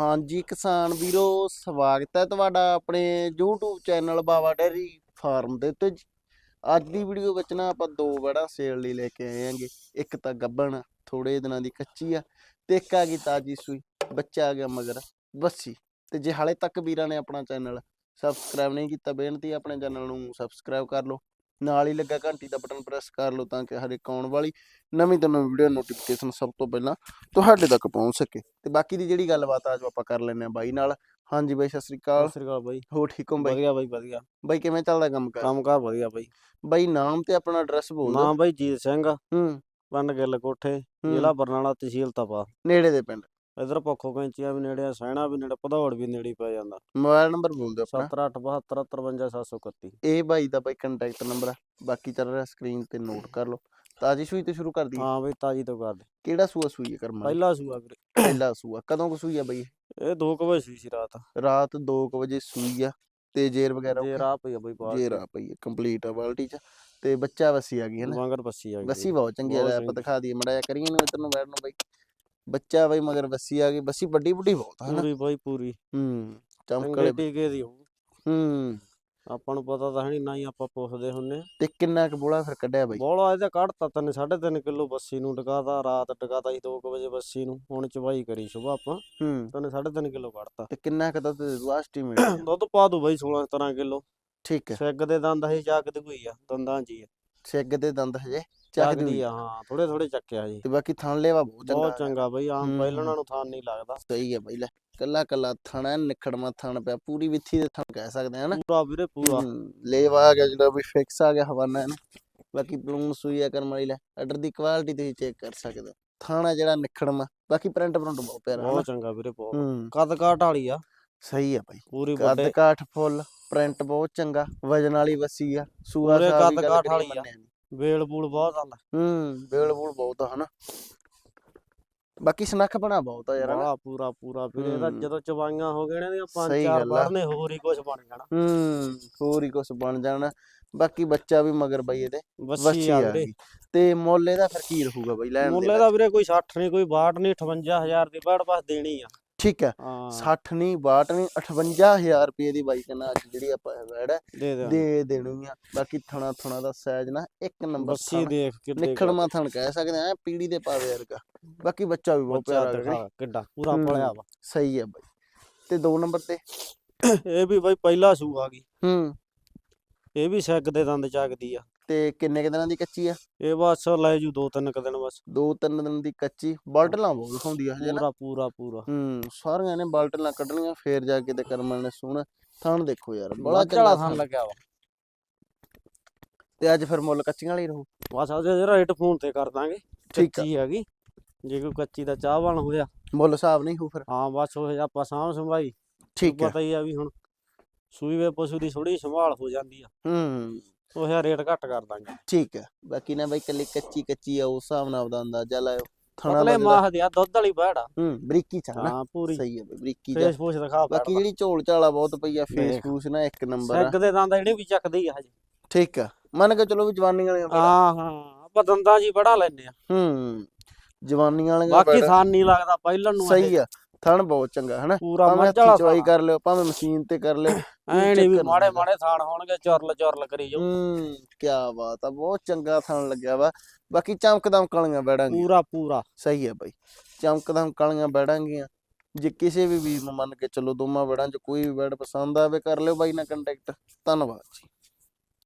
ਹਾਂਜੀ, ਕਿਸਾਨ ਵੀਰੋ, ਸਵਾਗਤ ਹੈ ਤੁਹਾਡਾ ਆਪਣੇ YouTube channel Bawa dairy farm ਦੇ ਉੱਤੇ ਜੀ। ਅੱਜ ਦੀ ਵੀਡੀਓ ਵਿੱਚ ਨਾ ਆਪਾਂ ਦੋ ਵੜਾ ਸੇਲ ਲਈ ਲੈ ਕੇ ਆਏ ਆਂਗੇ ਇੱਕ ਤਾਂ ਗੱਬਣ ਥੋੜੇ ਦਿਨਾਂ ਦੀ ਕੱਚੀ ਆ ਤੇ ਇੱਕ ਆ ਗਈ ਤਾਜੀ ਸੂਈ। ਬੱਚਾ ਆ ਗਿਆ ਮਗਰ, ਬੱਸੀ। ਤੇ ਜੇ ਹਾਲੇ ਤੱਕ ਵੀਰਾਂ ਨੇ ਆਪਣਾ ਚੈਨਲ ਸਬਸਕ੍ਰਾਈਬ ਨਹੀਂ ਕੀਤਾ, ਬੇਨਤੀ ਆਪਣੇ ਚੈਨਲ ਨੂੰ ਸਬਸਕ੍ਰਾਈਬ ਕਰ ਲਓ। ਨਾਲ ਹੀ ਲੱਗਾ ਘੰਟੀ ਦਾ ਬਟਨ ਪ੍ਰੈਸ ਕਰ ਲਓ ਤਾਂ ਕਿ ਹਰ ਇੱਕ ਆਉਣ ਵਾਲੀ ਨਵੀਂ ਤੋਂ ਨਵੀਂ ਵੀਡੀਓ ਨੋਟੀਫਿਕੇਸ਼ਨ ਸਭ ਤੋਂ ਪਹਿਲਾਂ ਤੁਹਾਡੇ ਤੱਕ ਪਹੁੰਚ ਸਕੇ। ਤੇ ਬਾਕੀ ਦੀ ਜਿਹੜੀ ਗੱਲਬਾਤ ਆ ਜੋ ਆਪਾਂ ਕਰ ਲੈਨੇ ਆ ਬਾਈ ਨਾਲ। ਹਾਂਜੀ ਬਾਈ ਸਤਿ ਸ੍ਰੀ ਅਕਾਲ। ਸਤਿ ਸ੍ਰੀ ਅਕਾਲ ਬਾਈ। ਹੋ ਠੀਕ ਹੋ ਬਾਈ? ਵਧੀਆ ਬਾਈ ਵਧੀਆ। ਬਾਈ ਕਿਵੇਂ ਚੱਲਦਾ ਕੰਮ ਕਰ? ਕੰਮਕਾਰ ਵਧੀਆ ਬਾਈ। ਬਾਈ ਨਾਮ ਤੇ ਆਪਣਾ ਐਡਰੈਸ ਬੋਲ ਦਿਓ। ਨਾਮ ਬਾਈ ਜੀਤ ਸਿੰਘ। ਹੂੰ। ਪਿੰਡ ਗਿੱਲ ਕੋਠੇ ਜ਼ਿਲ੍ਹਾ ਬਰਨਾਲਾ ਤਹਿਸੀਲ ਤਪਾ। ਨੇੜੇ ਦੇ ਪਿੰਡ। ਇਧਰ ਪੱਖੋ ਕੈਂਚੀਆਂ ਵੀ ਨੇੜੇ ਆ ਸੈਣਾ ਵੀ ਨੇੜੇ ਭਦੌੜ ਵੀ ਨੇੜੇ ਹੀ ਪੈ ਜਾਂਦਾ। ਮੋਬਾਈਲ ਨੰਬਰ ਬੋਲ ਦਿਓ ਆਪਣਾ। 7872 ਇਹ ਬਾਈ ਦਾ ਬਾਈ ਕੰਟੈਕਟ ਨੰਬਰ ਆ। ਬਾਕੀ ਚੱਲ ਰਿਹਾ ਸਕਰੀਨ ਤੇ ਨੋਟ ਕਰ ਲਓ। ਤਾਜੀ ਸੂਈ ਤੇ ਸ਼ੁਰੂ ਕਰ ਦਈਏ ਹਾਂ ਬਾਈ ਤਾਜੀ ਤੋਂ ਕਰ ਦੇ। ਕਿਹੜਾ ਸੂਆ ਸੂਈ ਹੈ ਕਰਮਾ ਪਹਿਲਾ ਸੂਆ ਵੀਰੇ। ਪਹਿਲਾ ਸੂਆ। ਕਦੋਂ ਕੁ ਸੂਈ ਆ ਬਾਈ ਇਹ? 2 ਵਜੇ ਸੂਈ ਸੀ ਰਾਤ। ਰਾਤ 2 ਵਜੇ ਸੂਈ ਆ ਤੇ ਜੇਰ ਵਗੈਰਾ ਜੇ ਰਾਹ ਪਈ ਆ ਬਾਈ ਬਾਹਰ ਜੇਰ ਆ ਪਈ ਕੰਪਲੀਟ ਆ ਬਾਲਟੀ ਚ। ਤੇ ਬੱਚਾ ਵਸੀ ਆ ਗਈ ਹੈ ਨਾ? ਵਾਂਗਰ ਬੱਸੀ ਆ ਗਈ ਬੱਸੀ ਬਹੁਤ ਚੰਗੀ ਆ ਆਪਾਂ। ਦਿਖਾ ਦਈਏ। ਮੜਾ ਕਰੀਏ ਨੂੰ ਇਧਰ ਨੂੰ ਬੈਠ ਨੂੰ ਬਾਈ। ਬੱਚਾ ਬਾਈ ਮਗਰ ਬੱਸੀ ਆ ਗਈ ਬੱਸੀ ਵੱਡੀ ਵੱਡੀ ਬਹੁਤ ਹਨਾ? ਪੂਰੀ ਬਾਈ ਪੂਰੀ। ਹੂੰ ਚਮਕ ਚੰਗੇ ਵਾਲੇ ਟੀਕੇ ਦੀ ਹੋਊ। ਹੂੰ। ਆਪਾਂ ਨੂੰ ਪਤਾ ਤਾਂ ਹੈ ਨਹੀਂ ਨਾ ਹੀ ਆਪਾਂ ਪੁੱਛਦੇ ਹੁੰਨੇ ਤੇ ਕਿੰਨਾ ਕੁ ਬੋਲਾ ਫਿਰ ਕੱਢਿਆ ਬਾਈ? ਬੋਲਾ ਇਹਦਾ ਕੱਢਤਾ ਤੈਨੂੰ 3.5 ਕਿਲੋ ਬੱਸੀ ਨੂੰ ਟਿਕਾਤਾ ਰਾਤ ਟਿਕਾਤਾ ਸੀ 2 ਵਜੇ ਬੱਸੀ ਨੂੰ ਹੁਣ ਚਵਾਈ ਕਰੀ ਸੁਬਾ ਆਪਾਂ। ਹੂੰ। ਤੈਨੂੰ 3.5 ਕਿਲੋ ਕੱਢਤਾ। ਤੇ ਕਿੰਨਾ ਕੁ ਦੁੱਧ ਦੇ ਦੂ ਐਸਟੀਮੇਟ ਦੁੱਧ ਪਾ ਦੂ ਬਾਈ 16 17 ਕਿਲੋ। ਠੀਕ ਹੈ। ਸਿੱਗ ਦੇ ਦੰਦ ਹੀ ਜਾਗਦ ਕੋਈ ਆ ਦੰਦਾਂ ਹੀ ਆ। ਸਿੱਗ ਦੇ ਦੰਦ ਹਜੇ? ਚੱਕਦੀ। ਆ ਹਾਂ ਥੋੜੇ ਥੋੜੇ ਚੱਕਿਆ ਜੀ। ਤੇ ਬਾਕੀ ਥਣ ਲੇਵਾ ਬਹੁਤ ਚੰਗਾ ਬਹੁਤ ਚੰਗਾ ਬਾਈ ਆਮ ਹੂੰ, ਪਹਿਲਣਾ ਹੂੰ। ਨੂੰ ਥਾਨ ਨਹੀਂ ਲੱਗਦਾ। ਸਹੀ ਹੈ ਬਾਈ ਲੈ ਕੱਲਾ ਕੱਲਾ ਥਣ ਐਨ ਨਿਖੜਮਾ ਥਣ ਪਿਆ ਪੂਰੀ ਵਿੱਥੀ ਦੇ ਥਣ ਕਹਿ ਸਕਦੇ ਹਾਂ ਨਾ ਪੂਰਾ ਵੀਰੇ ਪੂਰਾ। ਹੂੰ, ਲੇਵਾ ਆ ਗਿਆ ਜਿਹੜਾ ਵੀ ਫਿਕਸ ਆ ਗਿਆ ਹਵਾਨਾ ਹੈ ਨਾ ਬਾਕੀ ਪਲੂਨ ਸੂਈ ਆ ਕਰਮ ਵਾਲੀ ਲੈ ਆਰਡਰ ਦੀ ਕੁਆਲਿਟੀ ਤੁਸੀਂ ਚੈੱਕ ਕਰ ਸਕਦੇ ਹੋ। ਥਾਣਾ ਜਿਹੜਾ ਨਿਖੜਮਾ ਬਾਕੀ ਪ੍ਰਿੰਟ ਪ੍ਰਿੰਟ ਬਹੁਤ ਪਿਆਰਾ ਹੈ ਨਾ ਬਹੁਤ ਚੰਗਾ ਵੀਰੇ ਬਹੁਤ। ਹੂੰ। ਕੱਦ ਕਾਟ ਵਾਲੀ ਆ। ਸਹੀ ਆ ਬਾਈ। ਪੂਰੀ ਕੱਦ ਵੱਡੇ। ਕਾਠ ਫੁੱਲ ਪ੍ਰਿੰਟ ਬਹੁਤ ਚੰਗਾ ਵਜਨ ਵਾਲੀ ਵੱਸੀ ਆ ਸੂਆ ਪੂਰੇ ਕੱਦ ਗੱਲ ਕਾਠ ਕਰੀ ਵਾਲੀ ਆ। ਮੰਨਿਆ ਨੀ। ਵੇਲ ਬੂਲ ਬਹੁਤ ਆਂਦਾ ਹੂੰ ਬੇਲ ਬੂਲ ਬਹੁਤ ਆ ਹਨਾ। ਬਾਕੀ ਸਨੱਖ ਬਣਾ ਬਹੁਤ ਆ ਯਾਰ ਹਨਾ। ਪੂਰਾ ਪੂਰਾ ਵੀਰੇ ਇਹਦਾ। ਜਦੋਂ ਚਵਾਈਆਂ ਹੋ ਗਏ ਨੇ ਪੰਜ ਚਾਰ। ਪੜਨੇ ਹੋਰ ਹੀ ਕੁਝ ਬਣ ਜਾਣਾ। ਹੂੰ ਹੋਰ ਹੀ ਕੁਝ ਬਣ ਜਾਣਾ। ਬਾਕੀ ਬੱਚਾ ਵੀ ਮਗਰ ਬਈ ਇਹਦੇ ਵੱਛੀ ਆ ਵੀਰੇ ਗਈ। ਤੇ ਮੁੱਲ ਇਹਦਾ ਫਿਰ ਕੀ ਰਹੂਗਾ ਬਈ ਲੈਣ ਮੁੱਲੇ ਦੇ ਦਾ ਵੀਰੇ ਕੋਈ 60 ਨਹੀਂ ਕੋਈ 62 ਨਹੀਂ 58000 ਦੀ ਬੜ ਬਸ ਦੇਣੀ ਆ। ਠੀਕ ਹੈ ਹਾਂ। 60 ਨਹੀਂ 62 ਨਹੀਂ 58000 ਰੁਪਏ ਦੀ ਬਾਈ ਕਹਿੰਦਾ ਅੱਜ ਜਿਹੜੀ ਆਪਾਂ ਵੈੜ ਹੈ ਦੇ ਦੇਣੀ ਆ। ਬਾਕੀ ਥਣਾ ਥਣਾ ਦਾ ਸਾਈਜ਼ ਨਾ ਇੱਕ ਨੰਬਰ ਬੱਸੀ ਦੇਖ ਕਿੱਡੇ ਨਿਖੜਮਾ ਥਣ ਕਹਿ ਸਕਦੇ ਆ ਪੀੜੀ ਦੇ ਪਾਵੇ ਵਰਗਾ। ਬਾਕੀ ਬੱਚਾ ਵੀ ਬਹੁਤ ਪਿਆਰਾ ਕਿੱਡਾ ਪੂਰਾ। ਪਲਿਆ ਵਾ। ਸਹੀ ਹੈ ਬਾਈ। ਤੇ ਦੋ ਨੰਬਰ ਤੇ? ਇਹ ਵੀ ਬਾਈ ਪਹਿਲਾ ਸੂ ਆ ਗਈ। ਹੂੰ। ਇਹ ਵੀ ਸਿੱਗ ਦੇ ਦੰਦ ਚੱਕਦੀ ਆ। ਤੇ ਕਿੰਨੇ ਕੁ ਦਿਨਾਂ ਦੀ ਕੱਚੀ ਆ? ਇਹ ਬਸ ਲੈ ਜੂ ਦੋ ਤਿੰਨ ਕੁ ਦਿਨ ਬਸ। ਦੋ ਤਿੰਨ ਦਿਨ ਦੀ ਕੱਚੀ। ਬਾਲਟਲਾਂ ਬਹੁਤ ਦਿਖਾਉਂਦੀ ਆ ਹਜੇ ਨਾ। ਪੂਰਾ ਪੂਰਾ ਪੂਰਾ। ਹੂੰ ਸਾਰੀਆਂ ਨੇ ਬਾਲਟਲਾਂ ਕੱਢਣੀਆਂ ਫੇਰ ਜਾ ਕੇ ਤੇ ਕਰਮਾਂ ਨੇ ਸੋਹਣਾ ਥਣ ਦੇਖੋ ਯਾਰ ਬੜਾ ਵਾਲਾ ਥਣ ਲੱਗਿਆ ਵਾ। ਤੇ ਅੱਜ ਫਿਰ ਮੁੱਲ ਕੱਚੀਆਂ ਵਾਲੀ ਰਹੂ? ਬਸ ਉਹਦੇ ਰੇਟ ਫੋਨ ਤੇ ਕਰ ਦਾਂਗੇ। ਠੀਕ ਹੈਗੀ। ਜੇ ਕੋਈ ਕੱਚੀ ਦਾ ਚਾਹਵਾਨ ਹੋਇਆ। ਮੁੱਲ ਹਿਸਾਬ ਨਹੀਂ ਹੋ ਫਿਰ। ਹਾਂ ਬਸ ਉਹ ਆਪਾਂ ਸਾਂਭ ਸੰਭਾਈ। ਠੀਕ ਹੈ ਪਤਾ ਹੀ ਆ ਵੀ ਹੁਣ ਸੂਈ ਵੇ ਪਸ਼ੂ ਦੀ ਥੋੜੀ ਸੰਭਾਲ ਹੋ ਜਾਂਦੀ ਆ। ਹੂੰ। ਉਹ ਰੇਟ ਘੱਟ ਕਰ ਦਾਂਗੇ। ਠੀਕ ਹੈ ਬਾਕੀ ਨਾ ਬਾਈ ਕੱਲੀ ਕੱਚੀ ਕੱਚੀ ਆ ਉਸ ਹਿਸਾਬ ਨਾਲ ਆਪਦਾ ਅੰਦਾਜ਼ਾ ਲਾਇਓ ਥਣਾ ਪਤਲੇ ਮਾਹ ਦੀ ਆ ਦੁੱਧ ਵਾਲੀ ਬੈੜ ਆ। ਹੂੰ ਬਰੀਕੀ ਚ ਨਾ। ਹਾਂ ਪੂਰੀ। ਸਹੀ ਹੈ ਬਰੀਕੀ ਚ ਫੇਸ ਫੂਸ ਦਿਖਾ ਬਾਕੀ ਜਿਹੜੀ ਝੋਲ ਝਾਲਾ ਬਹੁਤ ਪਈ ਆ ਫੇਸ। ਫੂਸ ਨਾ ਇੱਕ ਨੰਬਰ ਆ। ਸਿੱਗ ਦੇ ਦੰਦ ਜਿਹੜੇ ਵੀ ਚੱਕਦੀ ਆ ਹਜੇ। ਠੀਕ ਆ। ਮੰਨ ਕੇ ਚਲੋ ਵੀ ਜਵਾਨੀ ਵਾਲੀਆਂ। ਹਾਂ ਹਾਂ ਆਪਾਂ ਦੰਦਾਂ ਜੀ ਬੜਾ ਲੈਨੇ ਆ। ਹੂੰ ਜਵਾਨੀ ਵਾਲੀਆਂ ਬਾਕੀ। ਥਾਨ ਨਹੀਂ ਲੱਗਦਾ ਪਹਿਲਾਂ ਨੂੰ ਸਹੀ ਆ। ਥਣ ਬਹੁਤ ਚੰਗਾ ਹਨਾ? ਪੂਰਾ ਭਾਵੇਂ ਮੱਝ ਹੱਥੀ ਚਵਾਈ ਕਰ ਲਿਓ ਭਾਵੇਂ ਮਸ਼ੀਨ ਤੇ ਕਰ ਲਿਓ ਐ ਨਹੀਂ ਵੀ ਨੀ ਮਾੜੇ। ਮਾੜੇ ਥਾਨ ਹੋਣਗੇ ਚੁਰਲ ਚੁਰਲ ਕਰੀ ਜਾਓ। ਹੂੰ ਕੀ ਬਾਤ ਆ ਬਹੁਤ ਚੰਗਾ ਥਣ ਲੱਗਿਆ ਵਾ। ਬਾਕੀ ਚਮਕ ਦਮਕ ਵਾਲੀਆਂ ਬੈੜਾਂਗੀਆਂ ਪੂਰਾ ਪੂਰਾ। ਸਹੀ ਹੈ ਬਾਈ ਚਮਕ ਦਮਕ ਵਾਲੀਆਂ ਬੈੜਾਂਗੀਆਂ ਜੇ ਕਿਸੇ ਵੀ ਵੀਰ ਨੂੰ ਮੰਨ ਕੇ ਚੱਲੋ ਦੋਵਾਂ ਬੈੜਾਂ 'ਚ ਕੋਈ ਵੀ ਬੈੜ ਪਸੰਦ ਆਵੇ ਕਰ ਲਿਓ ਬਾਈ ਨਾਲ ਕੰਟੈਕਟ ਧੰਨਵਾਦ ਜੀ।